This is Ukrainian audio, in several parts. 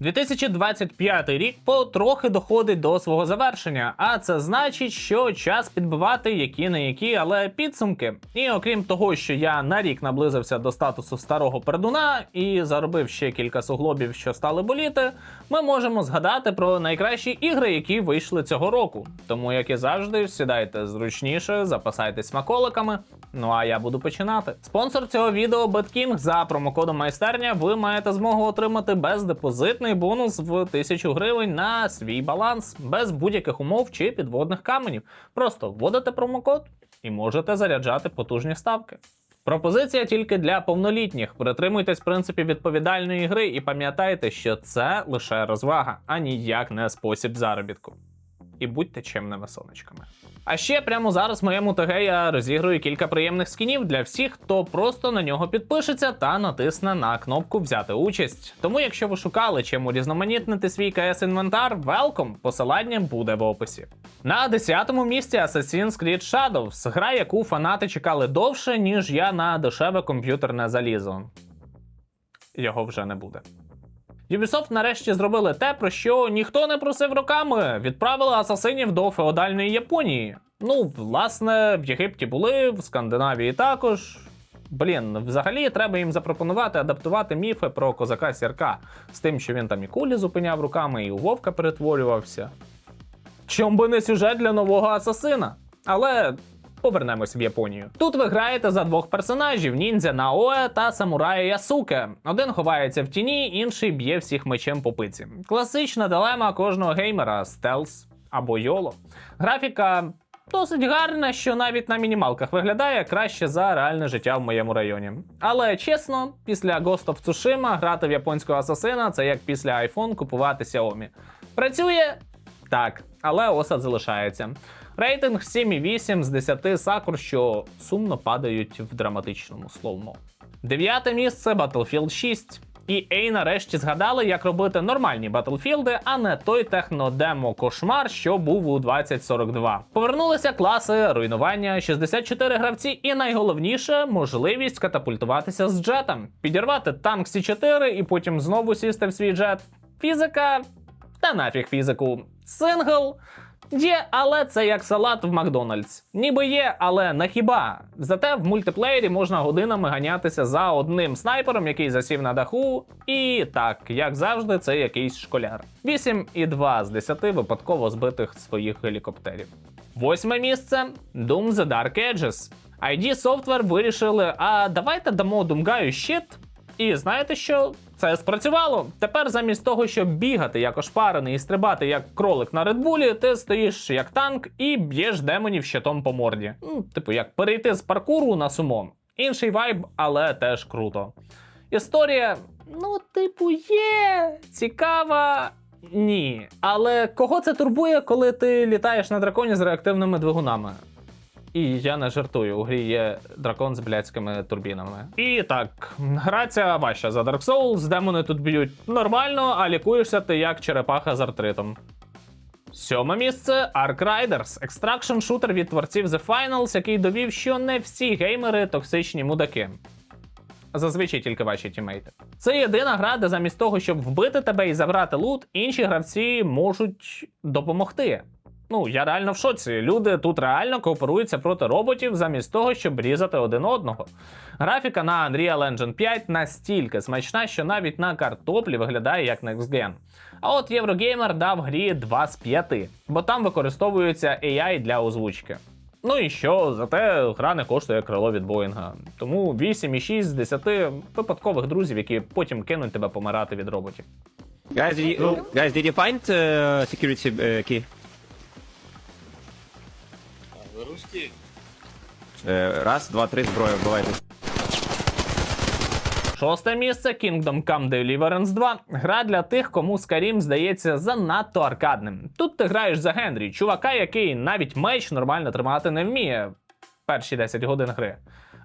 2025 рік потрохи доходить до свого завершення, а це значить, що час підбивати які не які, але підсумки. І окрім того, що я на рік наблизився до статусу старого пердуна і заробив ще кілька суглобів, що стали боліти, ми можемо згадати про найкращі ігри, які вийшли цього року. Тому, як і завжди, сідайте зручніше, запасайтесь смаколиками. Ну а я буду починати. Спонсор цього відео BetKing за промокодом майстерня. Ви маєте змогу отримати бездепозитний бонус в 1000 гривень на свій баланс, без будь-яких умов чи підводних каменів. Просто вводите промокод і можете заряджати потужні ставки. Пропозиція тільки для повнолітніх. Притримуйтесь принципів відповідальної гри і пам'ятайте, що це лише розвага, а ніяк не спосіб заробітку. І будьте чемними сонечками. А ще прямо зараз в моєму ТГ я розіграю кілька приємних скінів для всіх, хто просто на нього підпишеться та натисне на кнопку взяти участь. Тому, якщо ви шукали чим урізноманітнити свій КС інвентар, велком, посилання буде в описі. На 10-му місці Assassin's Creed Shadows, гра, яку фанати чекали довше, ніж я на дешеве комп'ютерне залізо. Його вже не буде. Ubisoft нарешті зробили те, про що ніхто не просив роками. Відправили асасинів до феодальної Японії. Ну, власне, в Єгипті були, в Скандинавії також. Блін, взагалі треба їм запропонувати адаптувати міфи про козака Сірка з тим, що він там і кулі зупиняв руками, і у вовка перетворювався. Чом би не сюжет для нового асасина? Але повернемось в Японію. Тут ви граєте за двох персонажів: ніндзя Наоe та самурая Ясуке. Один ховається в тіні, інший б'є всіх мечем по пиці. Класична дилема кожного геймера стелс або йоло. Графіка. Досить гарна, що навіть на мінімалках виглядає краще за реальне життя в моєму районі. Але чесно, після Ghost of Tsushima грати в японського асасина це як після iPhone купувати Xiaomi. Працює так, але осад залишається. Рейтинг 7,8 з 10 сакур, що сумно падають в драматичному словно. Дев'яте місце Battlefield 6. EA нарешті згадали, як робити нормальні батлфілди, а не той технодемо кошмар, що був у 2042. Повернулися класи, руйнування, 64 гравці, і найголовніше можливість катапультуватися з джетом, підірвати танк С4 і потім знову сісти в свій джет. Фізика та нафіг фізику. Сингл. Є, але це як салат в Макдональдс. Ніби є, але не хіба. Зате в мультиплеєрі можна годинами ганятися за одним снайпером, який засів на даху. І так, як завжди, це якийсь школяр. 8,2 з 10 випадково збитих своїх гелікоптерів. Восьме місце Doom The Dark Ages. ID Software вирішили, а давайте дамо Думгаю щит. І знаєте що? Це спрацювало. Тепер замість того, щоб бігати як ошпарений і стрибати як кролик на редбулі, ти стоїш як танк і б'єш демонів щитом по морді. Ну, типу, як перейти з паркуру на сумо. Інший вайб, але теж круто. Історія, ну, типу, є цікава. Ні. Але кого це турбує, коли ти літаєш на драконі з реактивними двигунами? І я не жартую, у грі є дракон з блядськими турбінами. І так, граця важча за Dark Souls, демони тут б'ють нормально, а лікуєшся ти як черепаха з артритом. Сьоме місце Ark Riders, екстракшн шутер від творців The Finals, який довів, що не всі геймери токсичні мудаки. Зазвичай тільки ваші тімейти. Це єдина гра, де замість того, щоб вбити тебе і забрати лут, інші гравці можуть допомогти. Ну, я реально в шоці. Люди тут реально кооперуються проти роботів замість того, щоб різати один одного. Графіка на Unreal Engine 5 настільки смачна, що навіть на картоплі виглядає як Next Gen. А от Єврогеймер дав грі 2 з 5, бо там використовується AI для озвучки. Ну і що, зате гра не коштує крило від Боїнга. Тому 8,6 з 10 випадкових друзів, які потім кинуть тебе помирати від роботів. Guys, did you, guys, did you find uh, security uh, key? Раз, два, три, зброя, вбивайте. Шосте місце Kingdom Come Deliverance 2. Гра для тих, кому Skyrim здається занадто аркадним. Тут ти граєш за Генрі, чувака, який навіть меч нормально тримати не вміє перші 10 годин гри.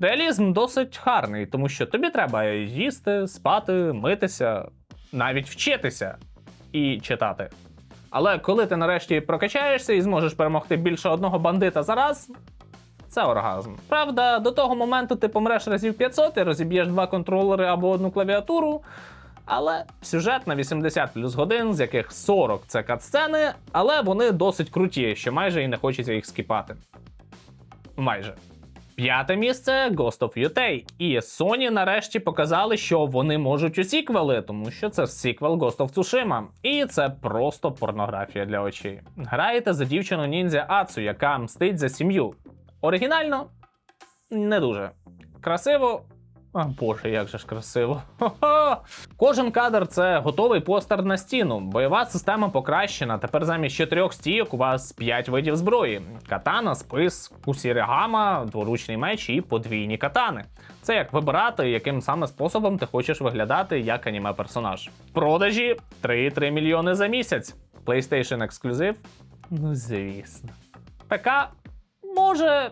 Реалізм досить гарний, тому що тобі треба їсти, спати, митися, навіть вчитися і читати. Але коли ти нарешті прокачаєшся і зможеш перемогти більше одного бандита за раз, це оргазм. Правда, до того моменту ти помреш разів 500 і розіб'єш два контролери або одну клавіатуру. Але сюжет на 80 плюс годин, з яких 40 це катсцени, але вони досить круті, що майже і не хочеться їх скіпати. Майже. П'яте місце Ghost of Yotei. І Sony нарешті показали, що вони можуть у сіквели, тому що це сіквел Ghost of Tsushima. І це просто порнографія для очей. Граєте за дівчину ніндзя Ацу, яка мстить за сім'ю. Оригінально не дуже. Красиво. А боже, як же ж красиво. Хо-хо! Кожен кадр це готовий постер на стіну. Бойова система покращена. Тепер замість чотирьох стійок у вас п'ять видів зброї: катана, спис, кусіригама, дворучний меч і подвійні катани. Це як вибирати, яким саме способом ти хочеш виглядати як аніме персонаж. Продажі 3,3 мільйони за місяць. PlayStation ексклюзив? Ну, звісно. ПК може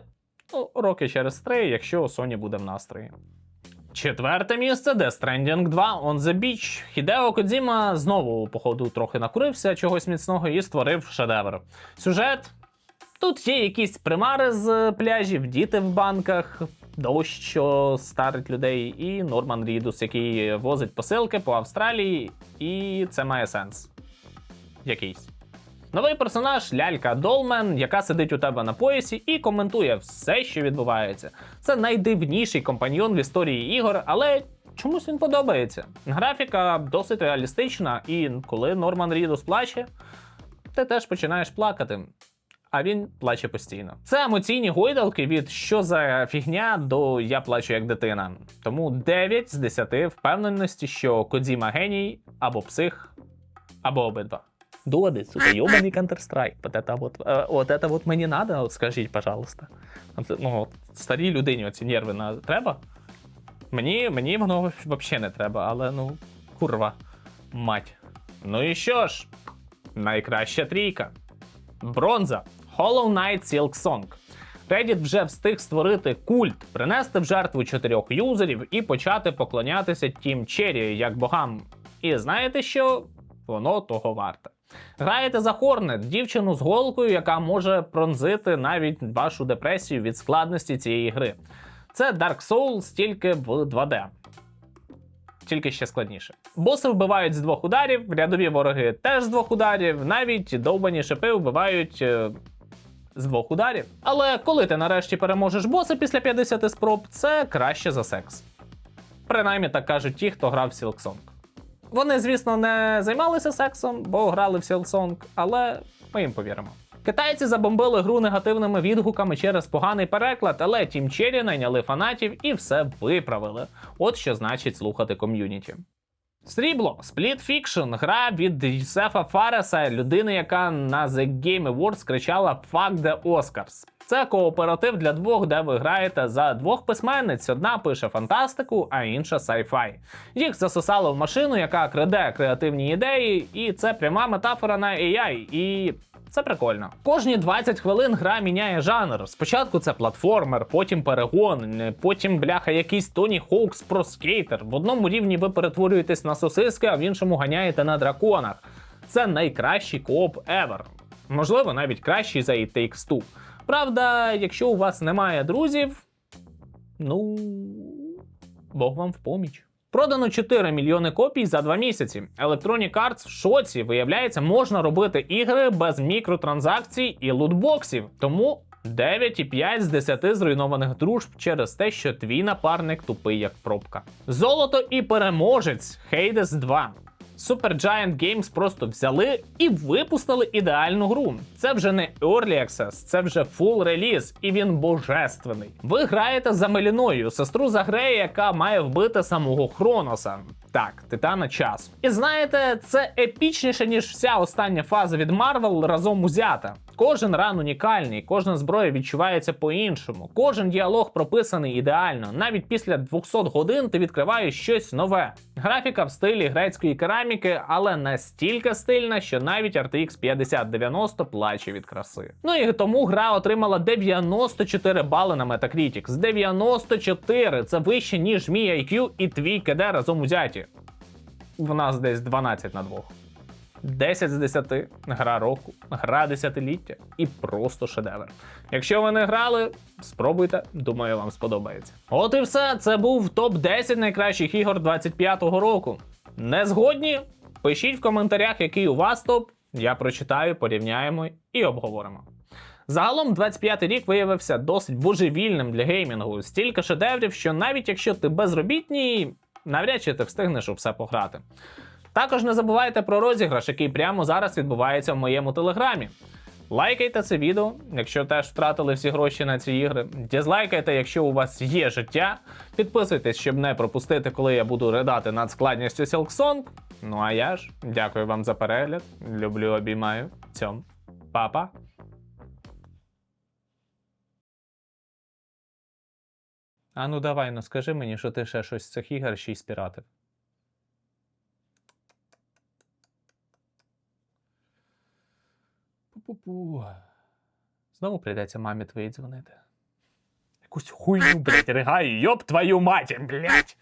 ну, роки через три, якщо Sony буде в настрої. Четверте місце Death Stranding 2 On the Beach. Хідео Кодзіма знову, походу, трохи накурився чогось міцного і створив шедевр. Сюжет. Тут є якісь примари з пляжів, діти в банках, дощ, що старить людей, і Норман Рідус, який возить посилки по Австралії, і це має сенс. Якийсь. Новий персонаж лялька Долмен, яка сидить у тебе на поясі і коментує все, що відбувається. Це найдивніший компаньйон в історії ігор, але чомусь він подобається. Графіка досить реалістична, і коли Норман Рідус плаче, ти теж починаєш плакати. А він плаче постійно. Це емоційні гойдалки від що за фігня до я плачу як дитина. Тому 9 з 10 впевненості, що Кодзіма геній або псих, або обидва. Доди, сука, ёбаный Counter-Strike. Вот это вот, э, вот это вот мені надо, от скажіть, пожалуйста. От, Ну, от, старій людині оці нерви на... треба? Мені, мені воно взагалі не треба, але ну, курва, мать. Ну і що ж? Найкраща трійка. Бронза. Hollow Knight Silk Song. Reddit вже встиг створити культ, принести в жертву чотирьох юзерів і почати поклонятися Тім Черрі як богам. І знаєте що? Воно того варте. Граєте за Хорнет, дівчину з голкою, яка може пронзити навіть вашу депресію від складності цієї гри. Це Dark Souls тільки в 2D. Тільки ще складніше. Боси вбивають з двох ударів, рядові вороги теж з двох ударів, навіть довбані шипи вбивають е, з двох ударів. Але коли ти нарешті переможеш боса після 50 спроб, це краще за секс. Принаймні так кажуть ті, хто грав в Silksong. Вони, звісно, не займалися сексом, бо грали в Silksong, але ми їм повіримо. Китайці забомбили гру негативними відгуками через поганий переклад, але Team Cherry найняли фанатів і все виправили. От що значить слухати ком'юніті. Срібло Split Fiction, гра від Юсефа Фареса, людини, яка на The Game Awards кричала Fuck the Oscars. Це кооператив для двох, де ви граєте за двох письменниць. Одна пише фантастику, а інша sci-fi. Їх засосало в машину, яка краде креативні ідеї, і це пряма метафора на AI. І це прикольно. Кожні 20 хвилин гра міняє жанр. Спочатку це платформер, потім перегон, потім бляха якийсь Тоні Хоукс про скейтер. В одному рівні ви перетворюєтесь на сосиски, а в іншому ганяєте на драконах. Це найкращий кооп ever. Можливо, навіть кращий за It Takes Two. Правда, якщо у вас немає друзів, ну Бог вам в поміч. Продано 4 мільйони копій за 2 місяці. Electronic Arts в шоці, виявляється, можна робити ігри без мікротранзакцій і лутбоксів. Тому 9,5 з 10 зруйнованих дружб через те, що твій напарник тупий як пробка. Золото і переможець Hades 2. Supergiant Games просто взяли і випустили ідеальну гру. Це вже не Early Access, це вже full реліз, і він божественний. Ви граєте за Меліною, сестру Загрея, яка має вбити самого Хроноса. Так, титана часу. І знаєте, це епічніше, ніж вся остання фаза від Marvel разом узята. Кожен ран унікальний, кожна зброя відчувається по-іншому. Кожен діалог прописаний ідеально. Навіть після 200 годин ти відкриваєш щось нове. Графіка в стилі грецької кераміки, але настільки стильна, що навіть RTX 5090 плаче від краси. Ну і тому гра отримала 94 бали на Metacritic. З 94 це вище, ніж мій IQ і твій КД разом узяті. В нас десь 12 на двох. 10 з 10, гра року, гра десятиліття і просто шедевр. Якщо ви не грали, спробуйте, думаю, вам сподобається. От і все. Це був топ 10 найкращих ігор 25-го року. Не згодні? Пишіть в коментарях, який у вас топ. Я прочитаю, порівняємо і обговоримо. Загалом 25-й рік виявився досить божевільним для геймінгу. Стільки шедеврів, що навіть якщо ти безробітній, навряд чи ти встигнеш у все пограти. Також не забувайте про розіграш, який прямо зараз відбувається в моєму телеграмі. Лайкайте це відео, якщо теж втратили всі гроші на ці ігри. Дізлайкайте, якщо у вас є життя. Підписуйтесь, щоб не пропустити, коли я буду ридати над складністю Silksong. Ну а я ж дякую вам за перегляд. Люблю, обіймаю. Цьом. Па-па. А ну давай, ну скажи мені, що ти ще щось з цих ігор ще й спіратив. Пу-пу-пу. Знову прийдеться мамі твоїй дзвонити. Якусь хуйню, блядь, ригаю, йоп твою мать, блядь.